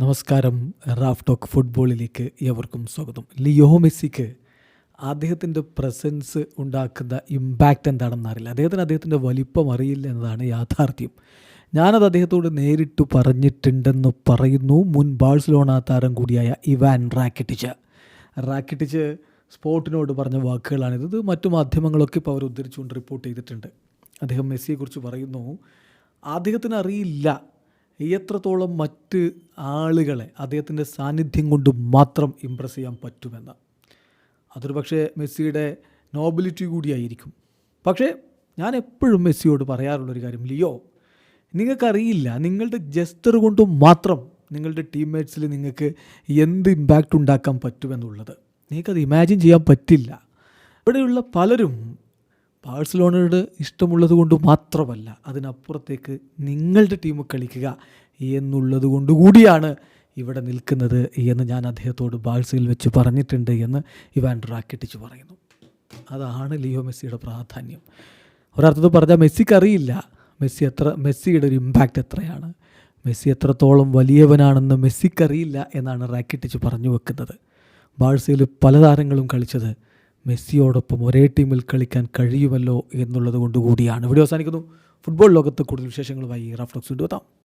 നമസ്കാരം. Raf talk ഫുട്ബോളിലേക്ക് ഏവർക്കും സ്വാഗതം. ലിയോ മെസ്സിക്ക് അദ്ദേഹത്തിന്റെ പ്രസൻസ് ഉണ്ടാക്കുന്ന ഇമ്പാക്റ്റ് എന്താണെന്ന് അറിയില്ല. അദ്ദേഹത്തിന് അദ്ദേഹത്തിന്റെ വലിപ്പം അറിയില്ല എന്നതാണ് യാഥാർത്ഥ്യം. ഞാനത് അദ്ദേഹത്തോട് നേരിട്ട് പറഞ്ഞിട്ടുണ്ടെന്ന് പറയുന്നു. മുൻ ബാഴ്സലോണ താരം കൂടിയായ ഇവാൻ റാക്കറ്റിച്ച്. റാക്കറ്റിച്ച് സ്പോർട്ടിനോട് പറഞ്ഞ വാക്കുകളാണിത്. ഇത് മറ്റു മാധ്യമങ്ങളൊക്കെ ഇപ്പോൾ അവർ ഉദ്ധരിച്ചുകൊണ്ട് റിപ്പോർട്ട് ചെയ്തിട്ടുണ്ട്. അദ്ദേഹം മെസ്സിയെക്കുറിച്ച് പറയുന്നു അദ്ദേഹത്തിന് അറിയില്ല എത്രത്തോളം മറ്റ് ആളുകളെ അദ്ദേഹത്തിന്റെ സാന്നിധ്യം കൊണ്ട് മാത്രം ഇമ്പ്രസ് ചെയ്യാൻ പറ്റുമെന്ന്. അതൊരു പക്ഷേ മെസ്സിയുടെ നോബിലിറ്റി കൂടിയായിരിക്കും. പക്ഷേ ഞാൻ എപ്പോഴും മെസ്സിയോട് പറയാറുള്ളൊരു കാര്യം ലിയോ നിങ്ങൾക്കറിയില്ല നിങ്ങളുടെ ജസ്റ്റർ കൊണ്ട് മാത്രം നിങ്ങളുടെ ടീംമേറ്റ്സിൽ നിങ്ങൾക്ക് എന്ത് ഇമ്പാക്റ്റ് ഉണ്ടാക്കാൻ പറ്റുമെന്നുള്ളത്. നിങ്ങൾക്കത് ഇമാജിൻ ചെയ്യാൻ പറ്റില്ല. ഇവിടെയുള്ള പലരും ബാഴ്സലോണയോട് ഇഷ്ടമുള്ളത് കൊണ്ട് മാത്രമല്ല അതിനപ്പുറത്തേക്ക് നിങ്ങളുടെ ടീം കളിക്കുക എന്നുള്ളത് കൊണ്ട് കൂടിയാണ് ഇവിടെ നിൽക്കുന്നത് എന്ന് ഞാൻ അദ്ദേഹത്തോട് ബാഴ്സയിൽ വെച്ച് പറഞ്ഞിട്ടുണ്ട് എന്ന് ഇവാൻ റാക്കെട്ടിച്ച് പറയുന്നു. അതാണ് ലിയോ മെസ്സിയുടെ പ്രാധാന്യം. ഒരർത്ഥത്തിൽ പറഞ്ഞാൽ മെസ്സിക്ക് അറിയില്ല മെസ്സി എത്ര മെസ്സിയുടെ ഒരു ഇമ്പാക്റ്റ് എത്രയാണ്. മെസ്സി എത്രത്തോളം വലിയവനാണെന്ന് മെസ്സിക്കറിയില്ല എന്നാണ് റാക്കറ്റിച്ച് പറഞ്ഞു വെക്കുന്നത്. ബാഴ്സയിൽ പല താരങ്ങളും കളിച്ചത്. മെസ്സിയോടൊപ്പം ഒരേ ടീമിൽ കളിക്കാൻ കഴിയുമല്ലോ എന്നുള്ളത് കൊണ്ടുകൂടിയാണ്. ഇവിടെ അവസാനിക്കുന്നു. ഫുട്ബോൾ ലോകത്ത് കൂടുതൽ വിശേഷങ്ങളുമായി റഫ്ലക്സ് കൊണ്ടുവെത്താം